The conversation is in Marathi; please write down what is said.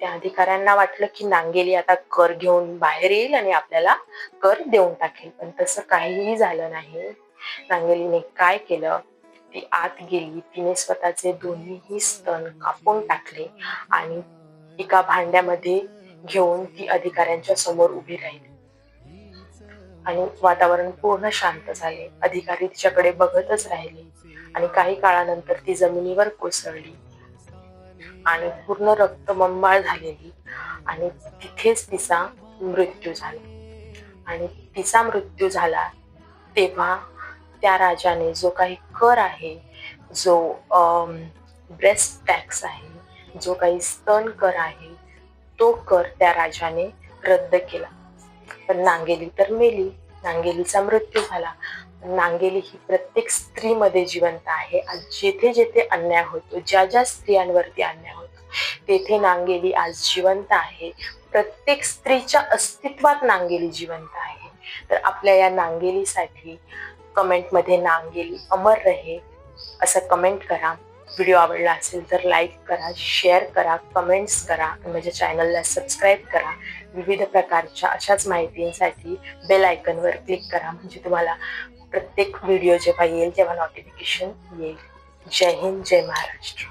त्या अधिकाऱ्यांना वाटलं की नांगेली आता कर घेऊन बाहेर येईल आणि आपल्याला कर देऊन टाकेल. पण तसं काहीही झालं नाही. नांगेलीने काय केलं? ती आत गेली. तिने स्वतःचे दोन्हीही स्तन कापून टाकले आणि एका भांड्यामध्ये घेऊन ती अधिकाऱ्यांच्या समोर उभी राहिली. आणि वातावरण पूर्ण शांत झाले. अधिकारी तिच्याकडे बघतच राहिले आणि काही काळानंतर ती जमिनीवर कोसळली. आणि पूर्ण रक्तमंबाळ झालेली. आणि तिथेच तिचा मृत्यू झाला. आणि तिचा मृत्यू झाला तेव्हा त्या राजाने जो काही कर आहे जो ब्रेस्ट टॅक्स आहे जो काही स्तन कर आहे तो कर त्या राजाने रद्द केला. पण नांगेली तर मेली. नांगेलीचा मृत्यू झाला. नांगेली ही प्रत्येक स्त्रीमध्ये जिवंत आहे. आज जेथे जेथे अन्याय होतो ज्या ज्या स्त्रियांवरती अन्याय होतो तेथे नांगेली आज जिवंत आहे. प्रत्येक स्त्रीच्या अस्तित्वात नांगेली जिवंत आहे. तर आपल्या या नांगेलीसाठी कमेंटमध्ये नांगेली अमर रहे असं कमेंट करा. व्हिडिओ आवडला असेल तर लाईक करा शेअर करा कमेंट्स करा माझ्या चॅनलला सबस्क्राईब करा. विविध प्रकारच्या अशाच माहितींसाठी बेल आयकनवर क्लिक करा म्हणजे तुम्हाला प्रत्येक व्हिडिओ जेव्हा येईल तेव्हा नोटिफिकेशन येईल. जय हिंद जय महाराष्ट्र.